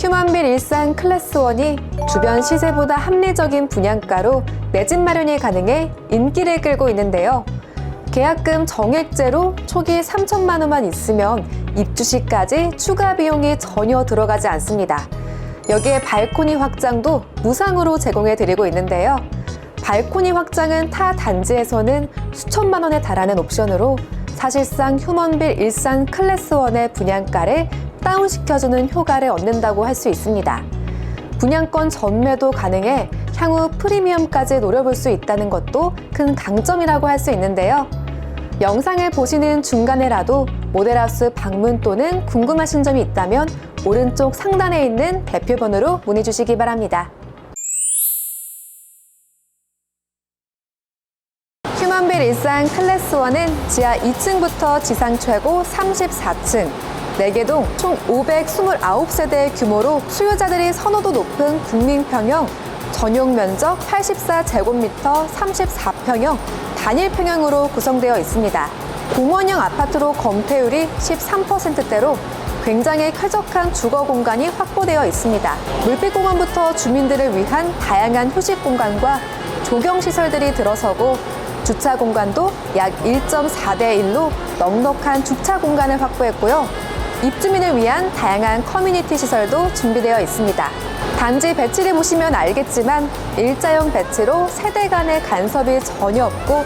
휴먼빌 일산 클래스 1이 주변 시세보다 합리적인 분양가로 내 집 마련이 가능해 인기를 끌고 있는데요. 계약금 정액제로 초기 3천만 원만 있으면 입주 시까지 추가 비용이 전혀 들어가지 않습니다. 여기에 발코니 확장도 무상으로 제공해 드리고 있는데요. 발코니 확장은 타 단지에서는 수천만 원에 달하는 옵션으로 사실상 휴먼빌 일산 클래스 1의 분양가를 다운시켜주는 효과를 얻는다고 할 수 있습니다. 분양권 전매도 가능해 향후 프리미엄까지 노려볼 수 있다는 것도 큰 강점이라고 할 수 있는데요. 영상을 보시는 중간에라도 모델하우스 방문 또는 궁금하신 점이 있다면 오른쪽 상단에 있는 대표번호로 문의 주시기 바랍니다. 휴먼빌 일산 클래스 1은 지하 2층부터 지상 최고 34층, 4개동 총 529세대 규모로 수요자들이 선호도 높은 국민평형, 전용 면적 84제곱미터 34평형, 단일 평형으로 구성되어 있습니다. 공원형 아파트로 검태율이 13%대로 굉장히 쾌적한 주거 공간이 확보되어 있습니다. 물빛공원부터 주민들을 위한 다양한 휴식 공간과 조경 시설들이 들어서고 주차 공간도 약 1.4대 1로 넉넉한 주차 공간을 확보했고요. 입주민을 위한 다양한 커뮤니티 시설도 준비되어 있습니다. 단지 배치를 보시면 알겠지만 일자형 배치로 세대 간의 간섭이 전혀 없고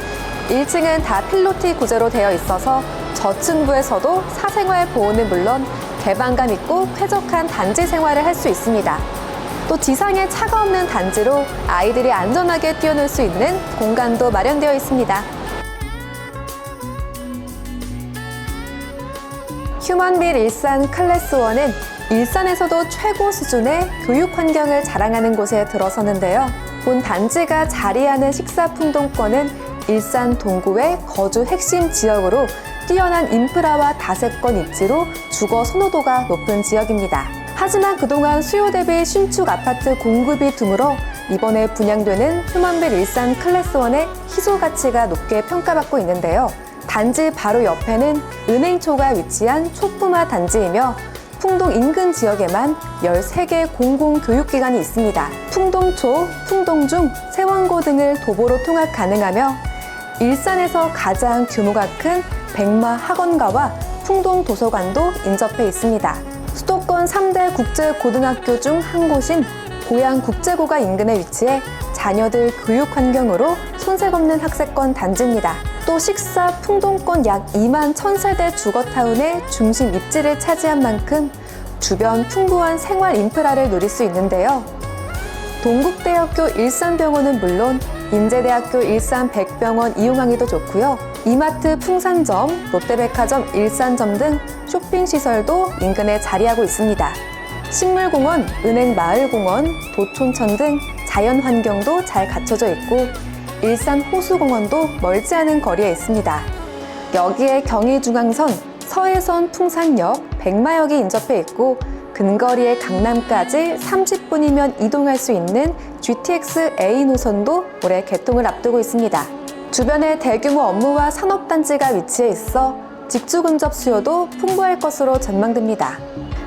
1층은 다 필로티 구조로 되어 있어서 저층부에서도 사생활 보호는 물론 개방감 있고 쾌적한 단지 생활을 할 수 있습니다. 또 지상에 차가 없는 단지로 아이들이 안전하게 뛰어놀 수 있는 공간도 마련되어 있습니다. 휴먼빌 일산 클래스 1은 일산에서도 최고 수준의 교육 환경을 자랑하는 곳에 들어서는데요. 본 단지가 자리하는 식사 풍동권은 일산 동구의 거주 핵심 지역으로 뛰어난 인프라와 다세권 입지로 주거 선호도가 높은 지역입니다. 하지만 그동안 수요 대비 신축 아파트 공급이 드물어 이번에 분양되는 휴먼빌 일산 클래스 1의 희소 가치가 높게 평가받고 있는데요. 단지 바로 옆에는 은행초가 위치한 초품화 단지이며 풍동 인근 지역에만 13개 공공교육기관이 있습니다. 풍동초, 풍동중, 세원고 등을 도보로 통학 가능하며 일산에서 가장 규모가 큰 백마 학원가와 풍동 도서관도 인접해 있습니다. 수도권 3대 국제고등학교 중 한 곳인 고양국제고가 인근에 위치해 자녀들 교육 환경으로 손색 없는 학세권 단지입니다. 또 식사 풍동권 약 2만 1000세대 주거타운의 중심 입지를 차지한 만큼 주변 풍부한 생활 인프라를 누릴 수 있는데요. 동국대학교 일산병원은 물론 인제대학교 일산 백병원 이용하기도 좋고요. 이마트 풍산점, 롯데백화점 일산점 등 쇼핑시설도 인근에 자리하고 있습니다. 식물공원, 은행마을공원, 도촌천 등 자연환경도 잘 갖춰져 있고 일산 호수공원도 멀지 않은 거리에 있습니다. 여기에 경의중앙선, 서해선 풍산역, 백마역이 인접해 있고 근거리의 강남까지 30분이면 이동할 수 있는 GTX A 노선도 올해 개통을 앞두고 있습니다. 주변에 대규모 업무와 산업단지가 위치해 있어 직주 근접 수요도 풍부할 것으로 전망됩니다.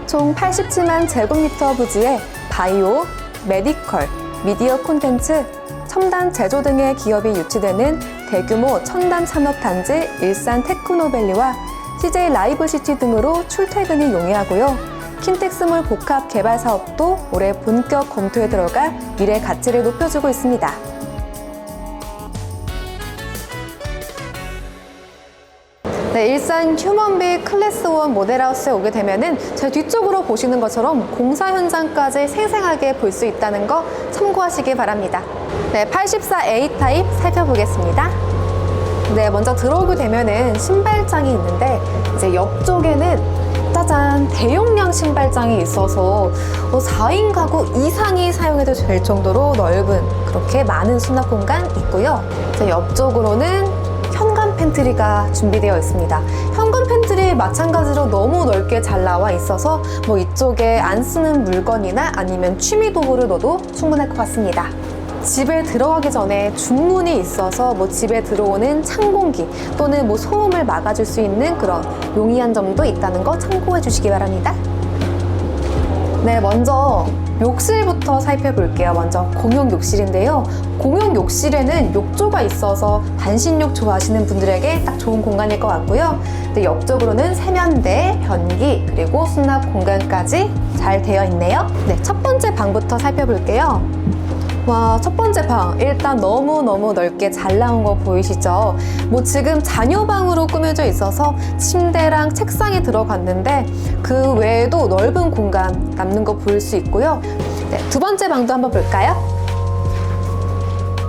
총 87만 제곱미터 부지에 바이오, 메디컬, 미디어 콘텐츠, 첨단 제조 등의 기업이 유치되는 대규모 첨단 산업단지 일산 테크노밸리와 CJ 라이브시티 등으로 출퇴근이 용이하고요. 킨텍스몰 복합 개발 사업도 올해 본격 검토에 들어가 미래 가치를 높여주고 있습니다. 네, 일산 휴먼비 클래스 1 모델하우스에 오게 되면은 제 뒤쪽으로 보시는 것처럼 공사 현장까지 생생하게 볼 수 있다는 거 참고하시기 바랍니다. 네, 84A 타입 살펴보겠습니다. 네, 먼저 들어오게 되면은 신발장이 있는데 이제 옆쪽에는 짜잔 대용량 신발장이 있어서 4인 가구 이상이 사용해도 될 정도로 넓은 그렇게 많은 수납 공간 있고요. 이제 옆쪽으로는 현관 팬트리가 준비되어 있습니다. 현관 팬트리 마찬가지로 너무 넓게 잘 나와 있어서 뭐 이쪽에 안 쓰는 물건이나 아니면 취미 도구를 넣어도 충분할 것 같습니다. 집에 들어가기 전에 중문이 있어서 뭐 집에 들어오는 찬 공기 또는 뭐 소음을 막아줄 수 있는 그런 용이한 점도 있다는 거 참고해 주시기 바랍니다. 네, 먼저 욕실부터 살펴볼게요. 먼저 공용 욕실인데요. 공용 욕실에는 욕조가 있어서 반신욕 좋아하시는 분들에게 딱 좋은 공간일 것 같고요. 네, 옆쪽으로는 세면대, 변기, 그리고 수납 공간까지 잘 되어 있네요. 네, 첫 번째 방부터 살펴볼게요. 와, 첫 번째 방. 일단 너무너무 넓게 잘 나온 거 보이시죠? 뭐 지금 자녀방으로 꾸며져 있어서 침대랑 책상이 들어갔는데 그 외에도 넓은 공간 남는 거 볼 수 있고요. 네, 두 번째 방도 한번 볼까요?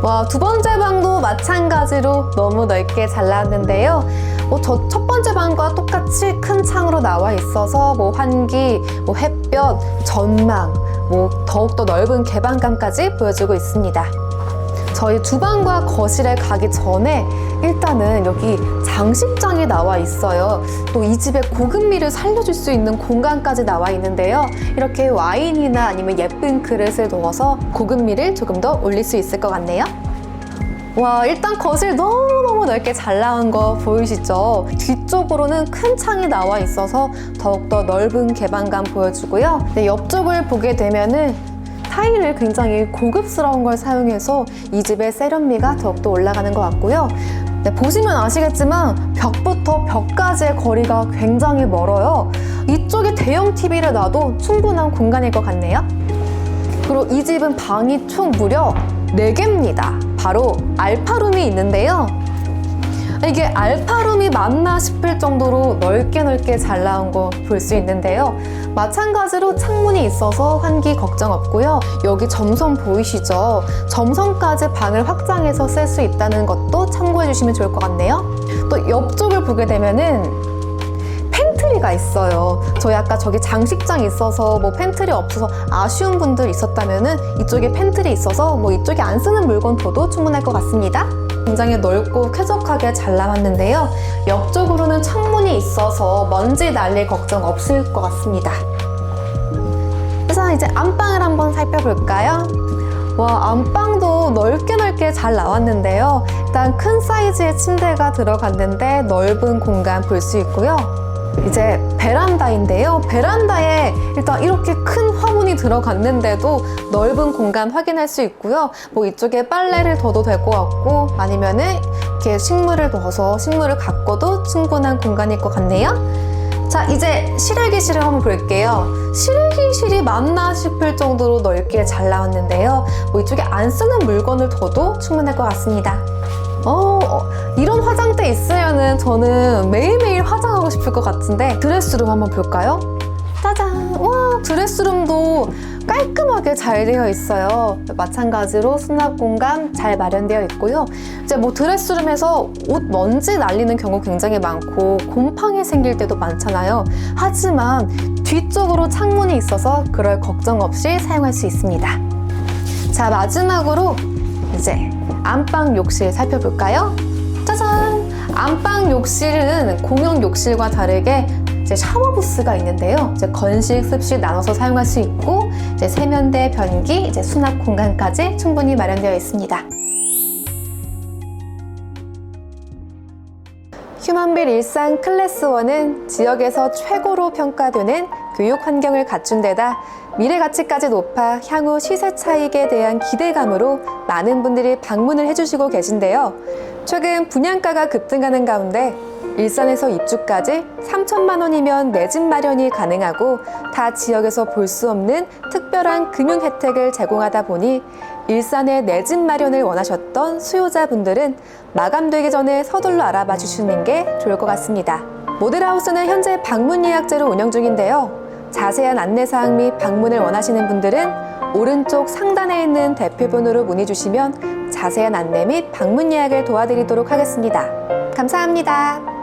와, 두 번째 방도 마찬가지로 너무 넓게 잘 나왔는데요. 뭐 저 첫 번째 방과 똑같이 큰 창으로 나와 있어서 뭐 환기, 뭐 햇볕, 전망, 뭐 더욱더 넓은 개방감까지 보여주고 있습니다. 저희 주방과 거실에 가기 전에 일단은 여기 장식장이 나와 있어요. 또 이 집의 고급미를 살려줄 수 있는 공간까지 나와 있는데요. 이렇게 와인이나 아니면 예쁜 그릇을 넣어서 고급미를 조금 더 올릴 수 있을 것 같네요. 와, 일단 거실 너무너무 넓게 잘 나온 거 보이시죠? 뒤쪽으로는 큰 창이 나와 있어서 더욱더 넓은 개방감 보여주고요. 네, 옆쪽을 보게 되면은 타일을 굉장히 고급스러운 걸 사용해서 이 집의 세련미가 더욱더 올라가는 것 같고요. 네, 보시면 아시겠지만 벽부터 벽까지의 거리가 굉장히 멀어요. 이쪽에 대형 TV를 놔도 충분한 공간일 것 같네요. 그리고 이 집은 방이 총 무려 4개입니다. 바로 알파룸이 있는데요. 이게 알파룸이 맞나 싶을 정도로 넓게 넓게 잘 나온 거 볼 수 있는데요. 마찬가지로 창문이 있어서 환기 걱정 없고요. 여기 점선 보이시죠? 점선까지 방을 확장해서 쓸 수 있다는 것도 참고해 주시면 좋을 것 같네요. 또 옆쪽을 보게 되면은 팬트리가 있어요. 저희 아까 저기 장식장 있어서 뭐 팬트리 없어서 아쉬운 분들 있었다면은 이쪽에 팬트리 있어서 뭐 이쪽에 안 쓰는 물건 둬도 충분할 것 같습니다. 굉장히 넓고 쾌적하게 잘 나왔는데요. 옆쪽으로는 창문이 있어서 먼지 날릴 걱정 없을 것 같습니다. 그래서 이제 안방을 한번 살펴볼까요? 와, 안방도 넓게 넓게 잘 나왔는데요. 일단 큰 사이즈의 침대가 들어갔는데 넓은 공간 볼 수 있고요. 이제 베란다인데요. 베란다에 일단 이렇게 큰 화분이 들어갔는데도 넓은 공간 확인할 수 있고요. 뭐 이쪽에 빨래를 둬도 될 것 같고 아니면은 이렇게 식물을 넣어서 식물을 가꿔도 충분한 공간일 것 같네요. 자, 이제 실외기실을 한번 볼게요. 실외기실이 맞나 싶을 정도로 넓게 잘 나왔는데요. 뭐 이쪽에 안 쓰는 물건을 둬도 충분할 것 같습니다. 어, 어, 이런 화장대 있으면은 저는 매일매일 화장하고 싶을 것 같은데 드레스룸 한번 볼까요? 짜잔! 와, 드레스룸도 깔끔하게 잘 되어 있어요. 마찬가지로 수납 공간 잘 마련되어 있고요. 이제 뭐 드레스룸에서 옷 먼지 날리는 경우 굉장히 많고 곰팡이 생길 때도 많잖아요. 하지만 뒤쪽으로 창문이 있어서 그럴 걱정 없이 사용할 수 있습니다. 자, 마지막으로 이제 안방 욕실 살펴볼까요? 짜잔! 안방 욕실은 공용 욕실과 다르게 이제 샤워 부스가 있는데요. 이제 건식, 습식 나눠서 사용할 수 있고 이제 세면대, 변기, 이제 수납 공간까지 충분히 마련되어 있습니다. 휴먼빌 일산 클래스 1은 지역에서 최고로 평가되는 교육 환경을 갖춘 데다 미래 가치까지 높아 향후 시세 차익에 대한 기대감으로 많은 분들이 방문을 해주시고 계신데요. 최근 분양가가 급등하는 가운데 일산에서 입주까지 3천만 원이면 내 집 마련이 가능하고 타 지역에서 볼 수 없는 특별한 금융 혜택을 제공하다 보니 일산의 내 집 마련을 원하셨던 수요자분들은 마감되기 전에 서둘러 알아봐 주시는 게 좋을 것 같습니다. 모델하우스는 현재 방문 예약제로 운영 중인데요. 자세한 안내사항 및 방문을 원하시는 분들은 오른쪽 상단에 있는 대표번호로 문의 주시면 자세한 안내 및 방문 예약을 도와드리도록 하겠습니다. 감사합니다.